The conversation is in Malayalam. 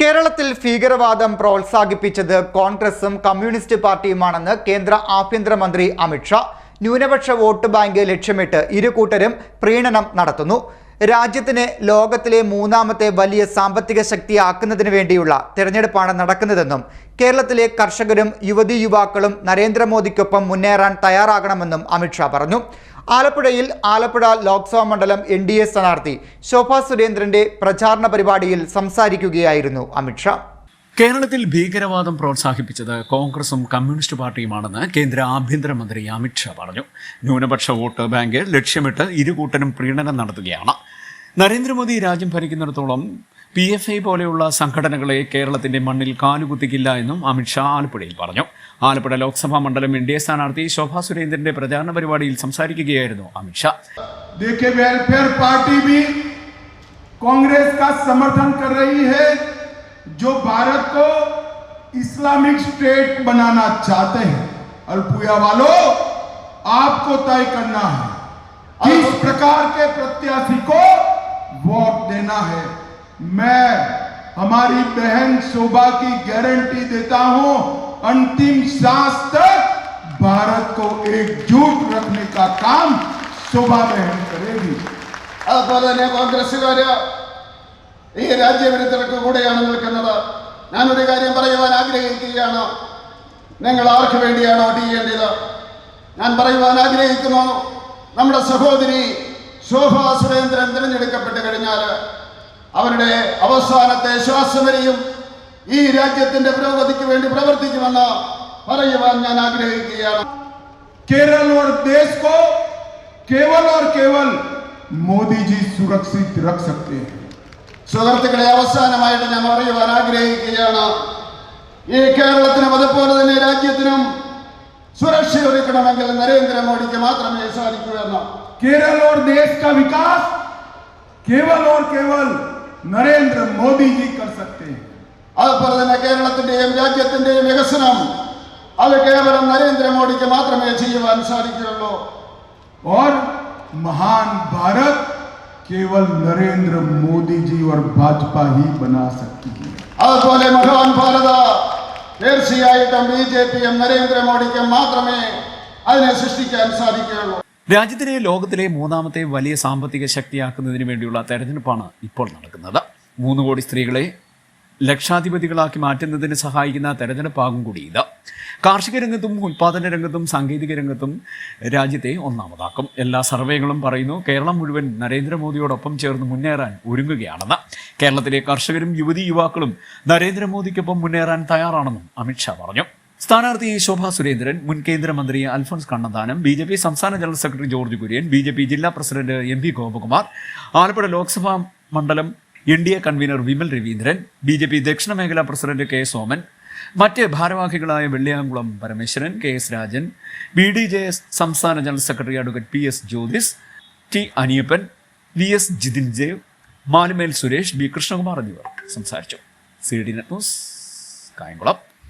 കേരളത്തിൽ ഭീകരവാദം പ്രോത്സാഹിപ്പിച്ചത് കോൺഗ്രസും കമ്മ്യൂണിസ്റ്റ് പാർട്ടിയുമാണെന്ന് കേന്ദ്ര ആഭ്യന്തരമന്ത്രി അമിത്ഷാ ന്യൂനപക്ഷ വോട്ട് ബാങ്ക് ലക്ഷ്യമിട്ട് ഇരു കൂട്ടരും പ്രീണനം നടത്തുന്നു. രാജ്യത്തിന് ലോകത്തിലെ മൂന്നാമത്തെ വലിയ സാമ്പത്തിക ശക്തിയാക്കുന്നതിന് വേണ്ടിയുള്ള തെരഞ്ഞെടുപ്പാണ് നടക്കുന്നതെന്നും കേരളത്തിലെ കർഷകരും യുവതി യുവാക്കളും നരേന്ദ്രമോദിക്കൊപ്പം മുന്നേറാൻ തയ്യാറാകണമെന്നും അമിത്ഷാ പറഞ്ഞു. ആലപ്പുഴയിൽ ആലപ്പുഴ ലോക്സഭാ മണ്ഡലം എൻ ഡി എ സ്ഥാനാർത്ഥി ശോഭാ സുരേന്ദ്രന്റെ പ്രചാരണ പരിപാടിയിൽ സംസാരിക്കുകയായിരുന്നു അമിത്ഷാ കേരളത്തിൽ ഭീകരവാദം പ്രോത്സാഹിപ്പിച്ചത് കോൺഗ്രസും കമ്മ്യൂണിസ്റ്റ് പാർട്ടിയുമാണെന്ന് കേന്ദ്ര ആഭ്യന്തരമന്ത്രി അമിത്ഷാ പറഞ്ഞു. ന്യൂനപക്ഷ വോട്ട് ബാങ്ക് ലക്ഷ്യമിട്ട് ഇരുകൂട്ടരും പ്രീണനം നടത്തുകയാണ്. നരേന്ദ്രമോദി രാജ്യം ഭരിക്കുന്നിടത്തോളം പി എഫ് ഐ പോലെയുള്ള സംഘടനകളെ കേരളത്തിന്റെ മണ്ണിൽ കാലുകുത്തിക്കില്ല എന്നും അമിത്ഷാ ആലപ്പുഴയിൽ പറഞ്ഞു ആലപ്പുഴ ലോക്സഭാ മണ്ഡലം എൻ ഡി എ സ്ഥാനാർത്ഥി ശോഭാ സുരേന്ദ്രന്റെ പ്രചാരണ പരിപാടിയിൽ സംസാരിക്കുകയായിരുന്നു അമിത്ഷാ देखिए वेलफेयर पार्टी भी कांग्रेस का समर्थन कर रही है जो भारत को इस्लामिक स्टेट बनाना चाहते हैं अल्पुया वालों आपको तय करना है किस प्रकार के प्रत्याशी को वोट देना है मैं हमारी बहन शोभा की गारंटी देता हूं अंतिम सांस तक भारत को एकजुट रखने का काम शोभा बहन करेगी അതുപോലെ തന്നെ കോൺഗ്രസ്സുകാര് ഈ രാജ്യവിരുദ്ധർക്ക് കൂടെയാണ് നിൽക്കുന്നത് ഞാനൊരു കാര്യം പറയുവാൻ ആഗ്രഹിക്കുകയാണ് നിങ്ങൾ ആർക്ക് വേണ്ടിയാണ് വോട്ട് ചെയ്യേണ്ടത് ഞാൻ പറയുവാൻ ആഗ്രഹിക്കുന്നു നമ്മുടെ സഹോദരി ശോഭ സുരേന്ദ്രൻ തിരഞ്ഞെടുക്കപ്പെട്ട് കഴിഞ്ഞാൽ അവരുടെ അവസാനത്തെ ശ്വാസം വരെയും ഈ രാജ്യത്തിന്റെ പുരോഗതിക്ക് വേണ്ടി പ്രവർത്തിക്കുമെന്ന് പറയുവാൻ ഞാൻ ആഗ്രഹിക്കുകയാണ് केरल और देश को केवल और केवल मोदी जी सुरक्षित रख सकते हैं സുഹൃത്തുക്കളെ അവസാനമായിട്ട് ഞാൻ പറയുവാൻ ആഗ്രഹിക്കുകയാണ് ഈ കേരളത്തിനും അതുപോലെ തന്നെ രാജ്യത്തിനും സുരക്ഷ ഒരുക്കണമെങ്കിൽ നരേന്ദ്രമോദിക്ക് മാത്രമേ സാധിക്കൂ എന്ന് केरल और देश का विकास केवल और केवल नरेंद्र मोदी जी कर सकते हैं അതുപോലെ തന്നെ കേരളത്തിന്റെയും രാജ്യത്തിന്റെയും വികസനം അത് കേവലം നരേന്ദ്രമോദിക്ക് മാത്രമേ ചെയ്യുവാൻ സാധിക്കുകയുള്ളൂ और महान भारत केवल नरेंद्र मोदी जी और भाजपा ही बना सकती है അതുപോലെ മഹാൻ ഭാരത തീർച്ചയായിട്ടും ബി ജെ പിയും നരേന്ദ്രമോദിക്കും മാത്രമേ അതിനെ സൃഷ്ടിക്കാൻ സാധിക്കുകയുള്ളൂ രാജ്യത്തിലെ ലോകത്തിലെ മൂന്നാമത്തെ വലിയ സാമ്പത്തിക ശക്തിയാക്കുന്നതിന് വേണ്ടിയുള്ള തെരഞ്ഞെടുപ്പാണ് ഇപ്പോൾ നടക്കുന്നത്. മൂന്ന് കോടി സ്ത്രീകളെ ലക്ഷാധിപതികളാക്കി മാറ്റുന്നതിന് സഹായിക്കുന്ന തെരഞ്ഞെടുപ്പാകും കൂടി ഇത്. കാർഷിക രംഗത്തും ഉൽപാദന രംഗത്തും സാങ്കേതിക രംഗത്തും രാജ്യത്തെ ഒന്നാമതാക്കും. എല്ലാ സർവേകളും പറയുന്നു കേരളം മുഴുവൻ നരേന്ദ്രമോദിയോടൊപ്പം ചേർന്ന് മുന്നേറാൻ ഒരുങ്ങുകയാണെന്ന്. കേരളത്തിലെ കർഷകരും യുവതി യുവാക്കളും നരേന്ദ്രമോദിക്കൊപ്പം മുന്നേറാൻ തയ്യാറാണെന്നും അമിത്ഷാ പറഞ്ഞു. സ്ഥാനാർത്ഥി ശോഭാ സുരേന്ദ്രൻ മുൻ കേന്ദ്രമന്ത്രി Alphons Kannanthanam B J P സംസ്ഥാന general secretary George Kurian B J P ജില്ലാ president M P Gopakumar Alappuzha Lok Sabha മണ്ഡലം N D A convener Vimal Raveendran B J P ദക്ഷിണ മേഖലാ പ്രസിഡന്റ് കെ സോമൻ മറ്റ് ഭാരവാഹികളായ Velliyamkulam Parameswaran K S Rajan B D J S സംസ്ഥാന general secretary advocate P S Jyothis T Aniyappan V S Jithin Dev Malumel Suresh B Krishnakumar എന്നിവർ സംസാരിച്ചു. C D net news Kayamkulam.